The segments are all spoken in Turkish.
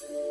you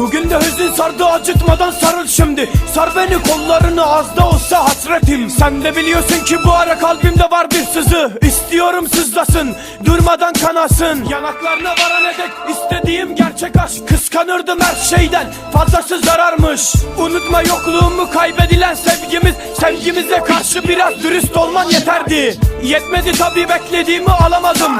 Bugün de hüzün sardı acıtmadan sarıl şimdi. Sar beni kollarını az da olsa hasretim. Sen de biliyorsun ki bu ara kalbimde var bir sızı. İstiyorum sızlasın durmadan kanasın. Yanaklarına varana dek istediğim gerçek aşk. Kıskanırdım her şeyden fazlası zararmış. Unutma yokluğumu kaybedilen sevgimiz. Sevgimize karşı biraz dürüst olman yeterdi. Yetmedi tabi beklediğimi alamadım.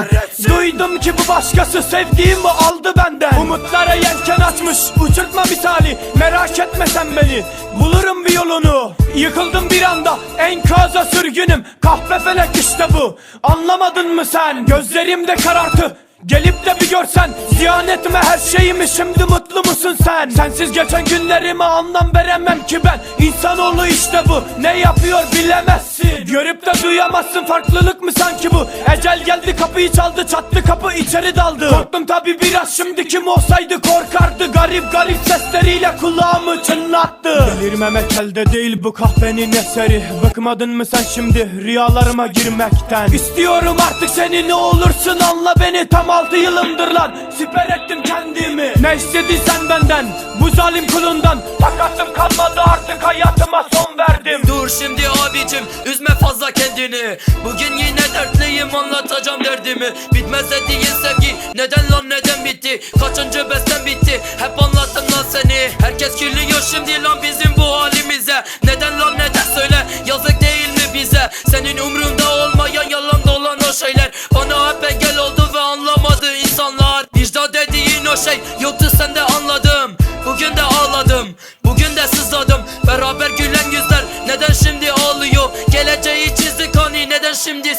Duydum ki bu başkası sevdiğimi aldı benden. Umutlara yelken açmış uçurtma misali Merak etme sen beni. Bulurum bir yolunu. Yıkıldım bir anda enkaza sürgünüm. Kahpe felek işte bu. Anlamadın mı sen? Gözlerimde karartı Gelip de bir görsen Ziyan etme her şeyimi. Şimdi mutlu musun sen? Sensiz geçen günlerime anlam veremem ki ben. İnsanoğlu işte bu ne yapıyor bilemezsin. Görüp de duyamazsın farklılık mı sanki bu? Ecel geldi kapıyı çaldı çattı kapı içeri daldı. Korktum tabi biraz şimdi kim olsaydı korkardı. Garip garip sesleriyle kulağımı çınlattı. Delirmemek elde değil bu kahvenin eseri. Bıkmadın mı sen şimdi rüyalarıma girmekten? İstiyorum artık seni ne olursun anla beni tamam. 26 yılımdır lan Siper ettim kendimi. Ne istedi sen benden bu zalim kulundan. Takatım kalmadı artık hayatıma son verdim. Dur şimdi abicim üzme fazla kendini. Bugün yine dertliyim anlatacağım derdimi. Bitmez dediğin sevgi neden lan neden bitti? Kaçıncı bestem bitti? Hep anlattım lan seni. Herkes kirliyor şimdi lan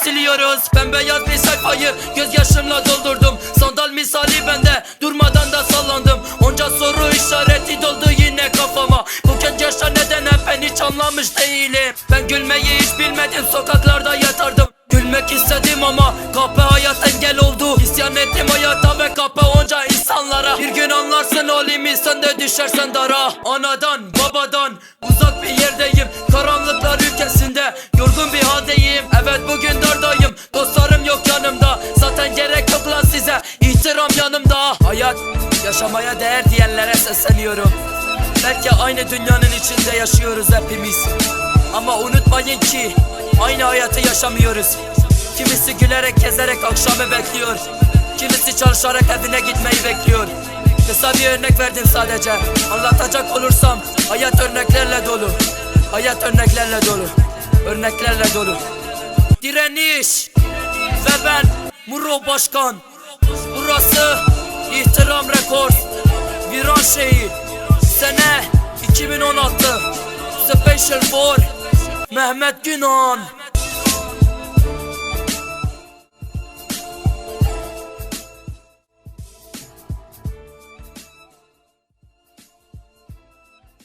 Siliyoruz Bembeyaz bir sayfayı Gözyaşımla doldurdum. Sandal misali bende Durmadan da sallandım. Onca soru işareti doldu yine kafama. Bu genç yaşta neden hep ben hiç anlamış değilim? Ben gülmeyi hiç bilmedim Sokaklarda yatardım. Gülmek istedim ama kahpe hayat engel oldu. İsyan ettim hayata ve kahpe onca insanlara. Bir gün anlarsın halimi sen de düşersen dara. Anadan babadan uzak bir yerdeyim. Karanlıklar ülkesinde yorgun bir haldeyim yaşamaya değer diyenlere sesleniyorum. Belki aynı dünyanın içinde yaşıyoruz hepimiz. Ama unutmayın ki aynı hayatı yaşamıyoruz. Kimisi gülerek gezerek akşamı bekliyor. Kimisi çalışarak evine gitmeyi bekliyor. Kısa bir örnek verdim sadece. Anlatacak olursam hayat örneklerle dolu. Hayat örneklerle dolu. Örneklerle dolu. Direniş Ve ben Muro Başkan. Burası İhtiram Records Viran şehir Sene 2016 Special for Mehmet Günan